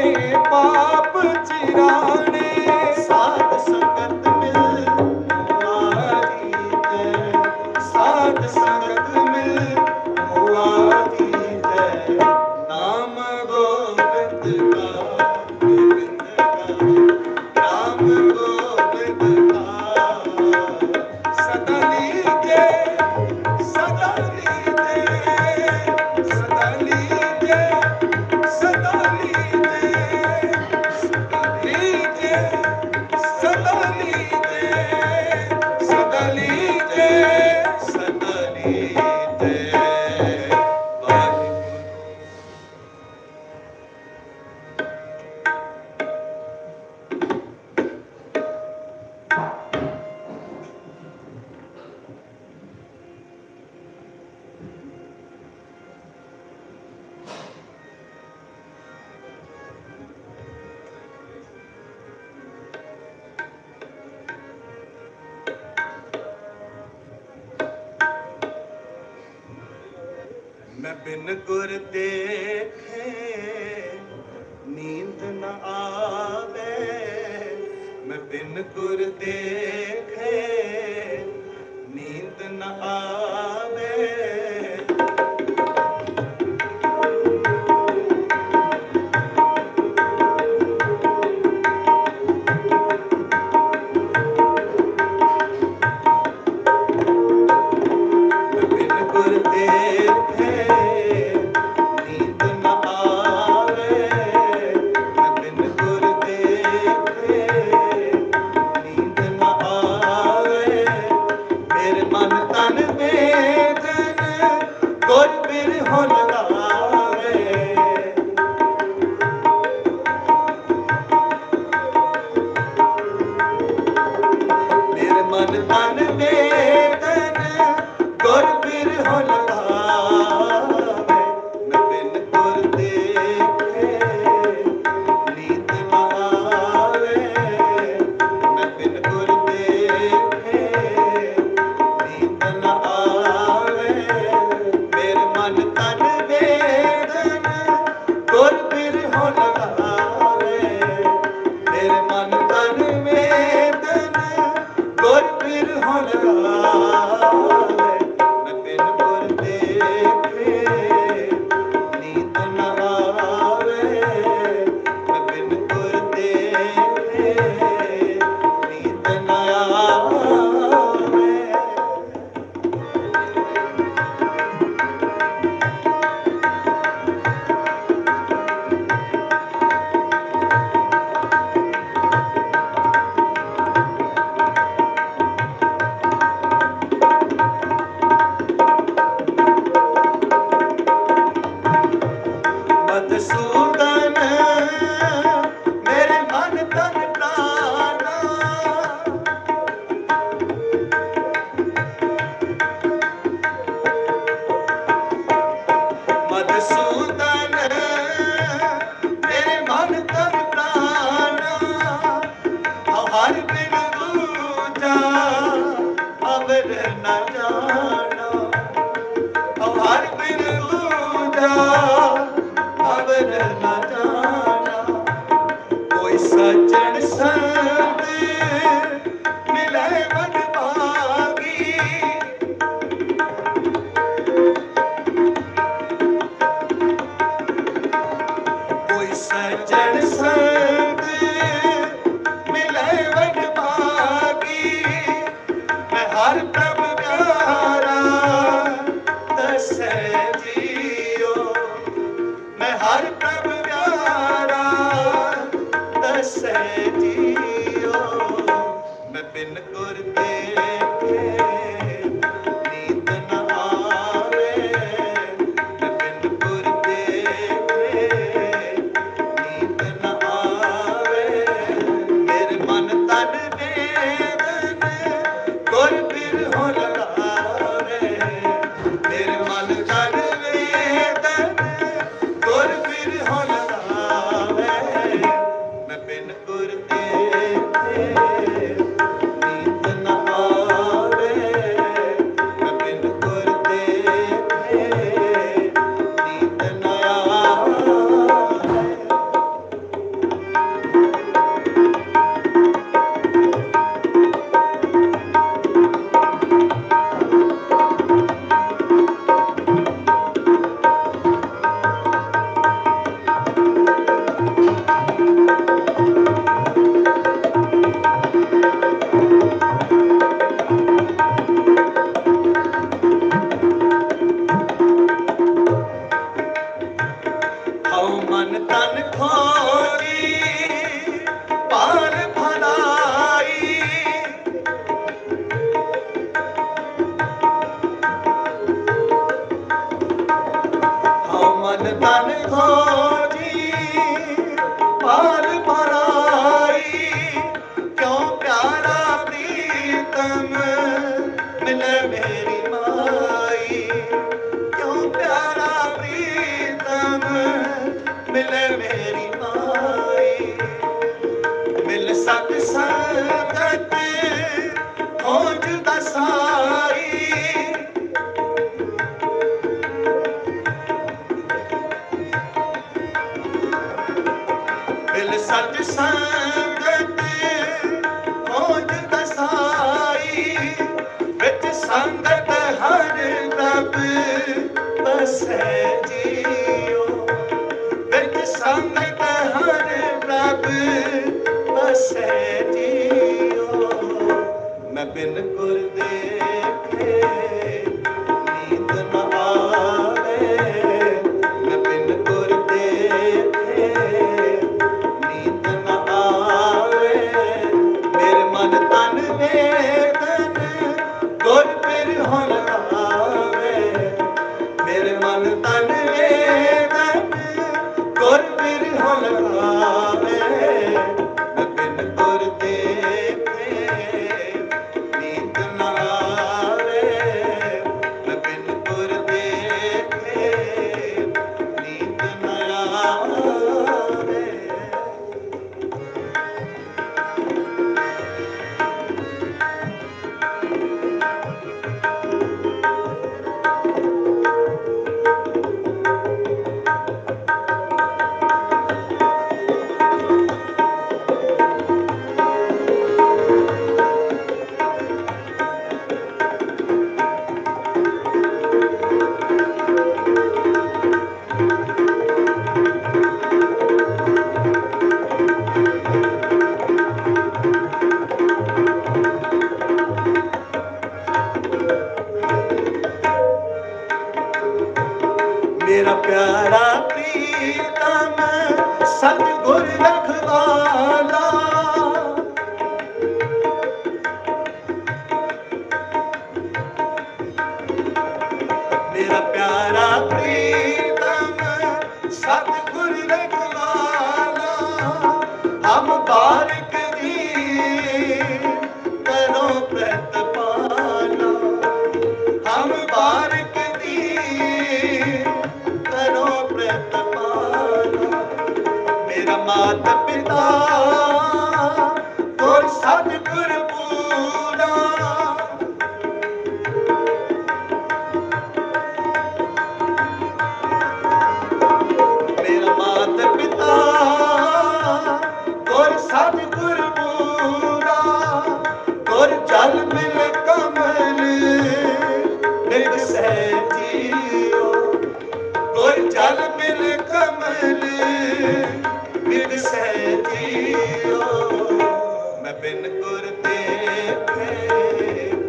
रे ਬਿਨ ਗੁਰ ਦੇਖੇ ਨੀਂਦ ਨਾ ਆਵੇ। ਮੈਂ ਬਿਨ ਗੁਰ ਦੇਖੇ ਮੈਂ ਬਿਨ ਗੁਰ ਗਲ ਮਿਲ ਕਮਲ ਬਿਨ ਸਹਜੀਓ। ਮੈਂ ਬਿਨ ਗੁਰ ਤੇ ਫੇਰ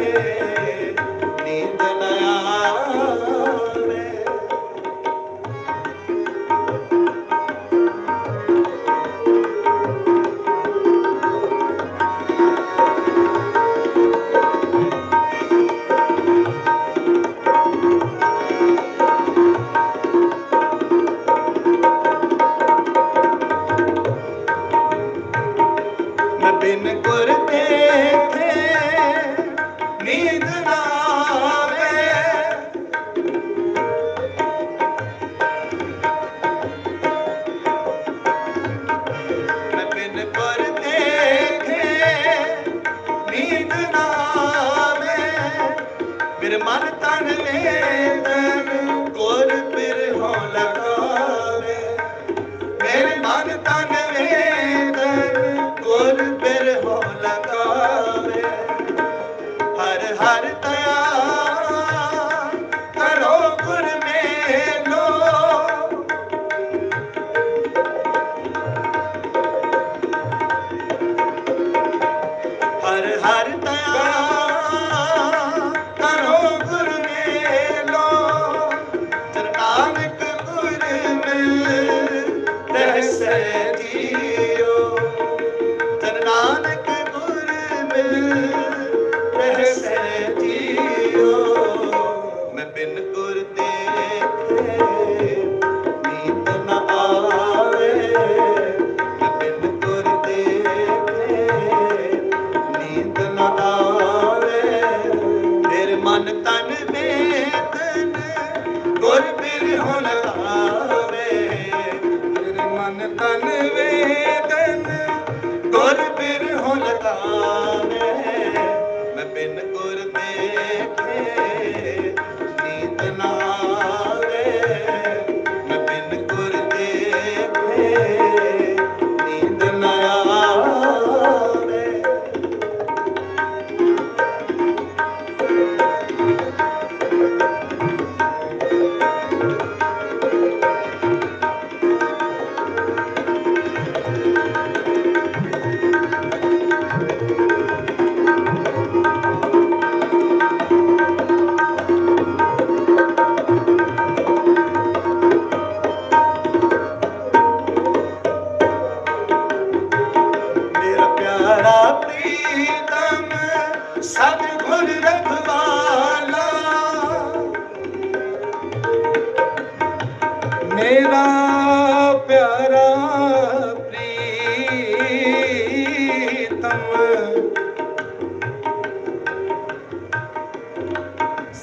रे de mar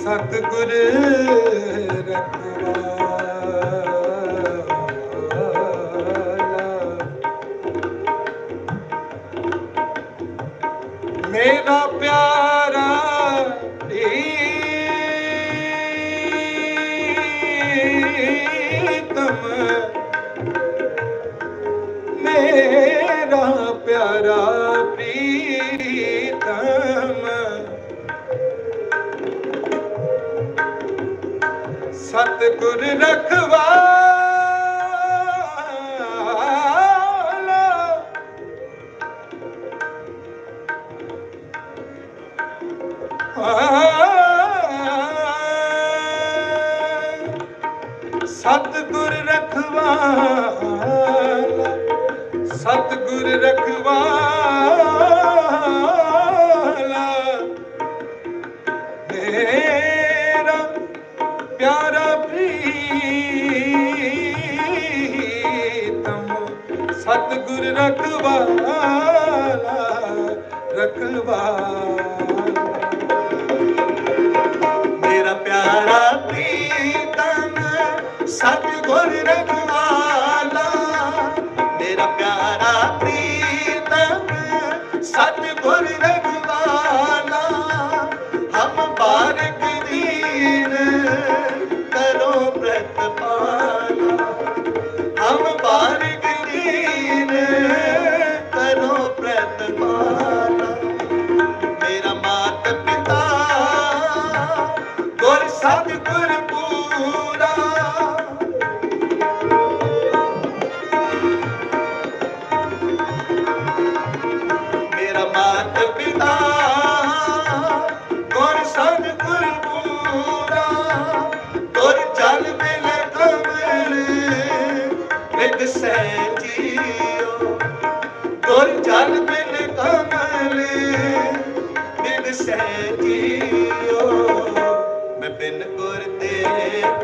ਸਤਿਗੁਰ ਰਖਵਾਲਾ ਮੇਰਾ ਪਿਆਰ ਗੁਰ ਰਖਵਾਲਾ। ਸਤ ਗੁਰ ਰਖਵਾਲਾ ਰਖਵਾਲਾ। ਸਤਿਗੁਰ ਰਖਵਾਲਾ ਰਖਵਾਲਾ ਮੇਰਾ ਪਿਆਰਾ ਪ੍ਰੀਤਮ, ਸਤਿਗੁਰ ਰਖਵਾਲਾ। ਮੇਰਾ ਪਿਆਰਾ ਪ੍ਰੀਤਮ, ਸਤਿਗੁਰ ਰਖਵਾਲਾ। ਹਮ ਬਾਰਕ ਦੀਨ ਕਰੋ ਪ੍ਰਤਪ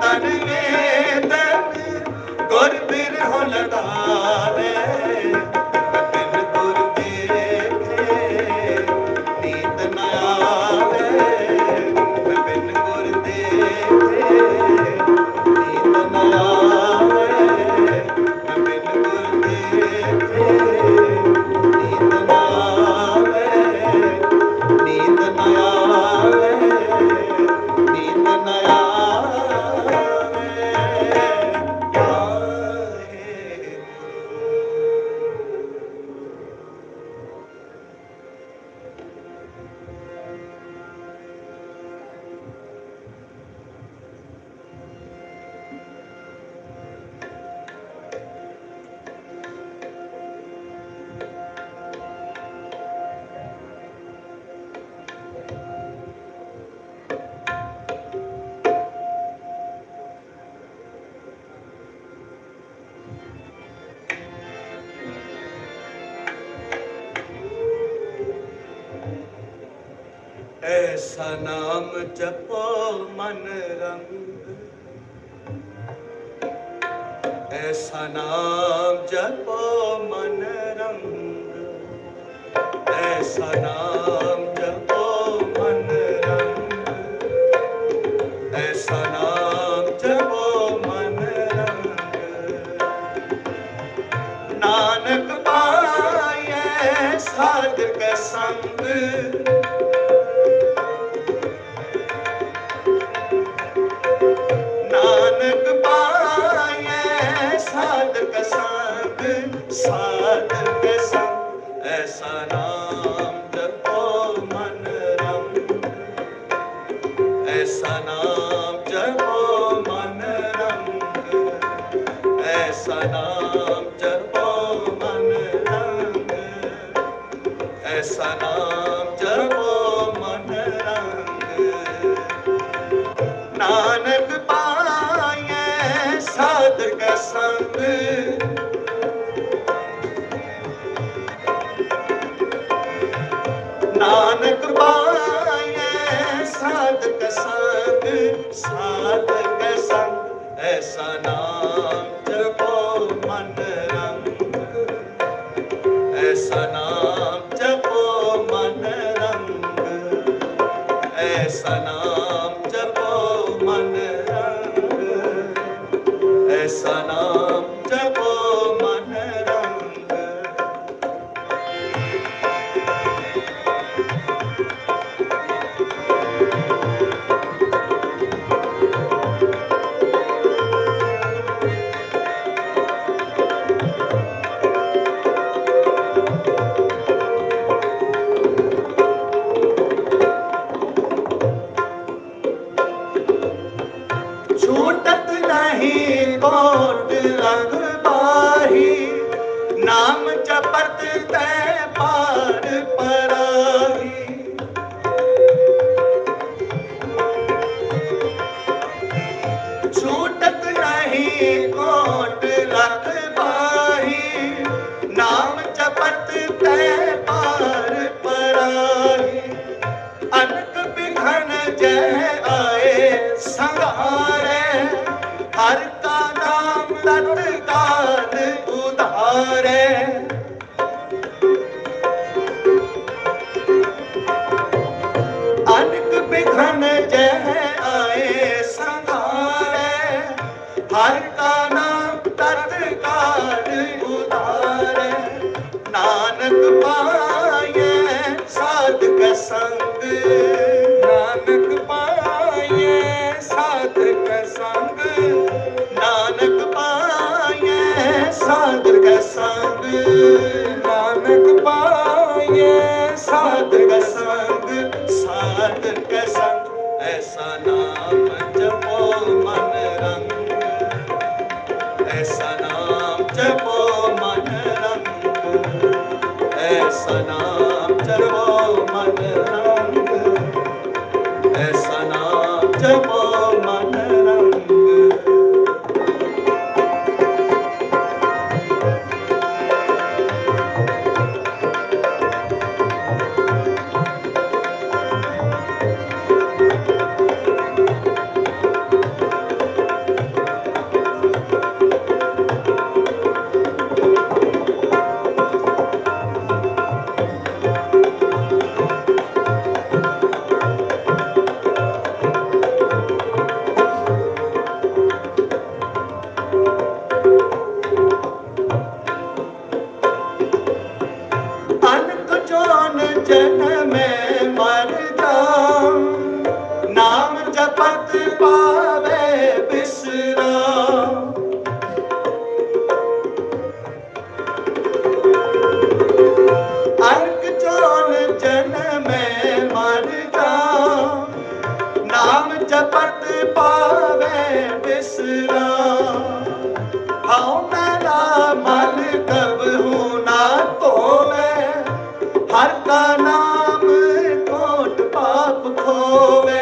ਤਨ ਦੇ ਗੁਰ ਬਿਰਹੁ ਲਗਾਵੇ ਐਸਾ ਨਾਮ ਜਪੋ ਮਨ ਰੰਗ। ਐਸਾ ਨਾਮ ਜਪੋ ਮਨ ਰੰਗ। ਐਸਾ ਨਾਮ ਜਪੋ ਮਨ ਰੰਗ। ਐਸਾ ਨਾਮ ਜਪੋ ਮਨ ਰੰਗ। ਨਾਨਕ ਪਾਏ ਸਾਧਕ ਸੰਗ। ਸੰਗ ਛੂਟਤ ਨਹੀਂ, ਕੋਟ ਰੰਗ ਬਾਹੀ ਨਾਮ ਜਪਤ ਤੈ ਪਾਰ ਪਰਾਹੀ। ਛੂਟਤ ਨਹੀਂ, ਕੋਟ ਰੰਗ ਬਾਹੀ ਨਾਮ ਜਪਤ ਤੈ ਪਾਰ ਪਰਾਹੀ। ਅਨਕ ਬਿਘਨ ਜੈ ਆਏ ਸੰਘਾਰੇ ਹਰ ਕਾ ਨਾਮ ਤਤਕਾਲ ਉਧਾਰੇ ਨਾਨਕ ਪਾਏ ਸਾਧਕ ਸੰਗ। ਨਾਨਕ ਪਾਏ ਸਾਧਕ ਸੰਗ। ਨਾਨਕ ਪਾਏ ਸਾਧਕ ਸੰਗ। ਨਾਨਕ ਪਾਏ ਸਾਧਕ ਸੰਗ। ਸਾਧਕ ਸੰਗ, ਐਸਾ ਨਾਮ ਜਪੋ। ਖੋਵੇ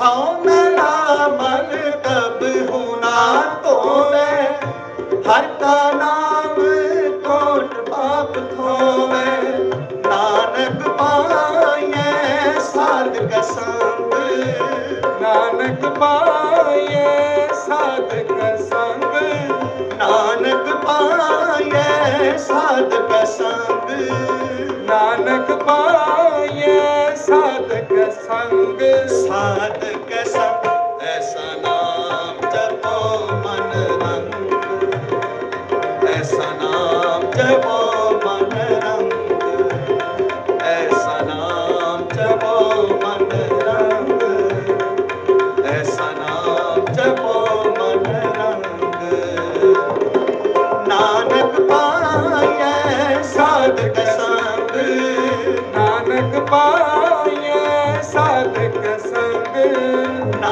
ਹਉ ਮੇਰਾ ਮਨ ਕਬਹੂ ਨਾ ਧੋਵੇ। ਹਰ ਕਾ ਨਾਮ ਕੋਟ ਪਾਪ ਖੋਵੇ ਨਾਨਕ ਪਾਏ ਸਾਧਕ ਸੰਗ। ਨਾਨਕ ਪਾਏ ਸਾਧਕ ਸੰਗ। ਨਾਨਕ ਪਾਏ ਸਾਧਕ ਸੰਗ। ਨਾਨਕ ਪਾਏ ਸਾਧਕ ਸੰਗ। ਸਾਧਕ ਸੰਗ ਐਸਾ ਨਾਮ ਜਪੋ ਮਨ ਰੰਗ। ਐਸਾ ਨਾਮ ਜਪੋ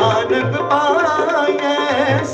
ਨਾਨਕ ਪਾਏ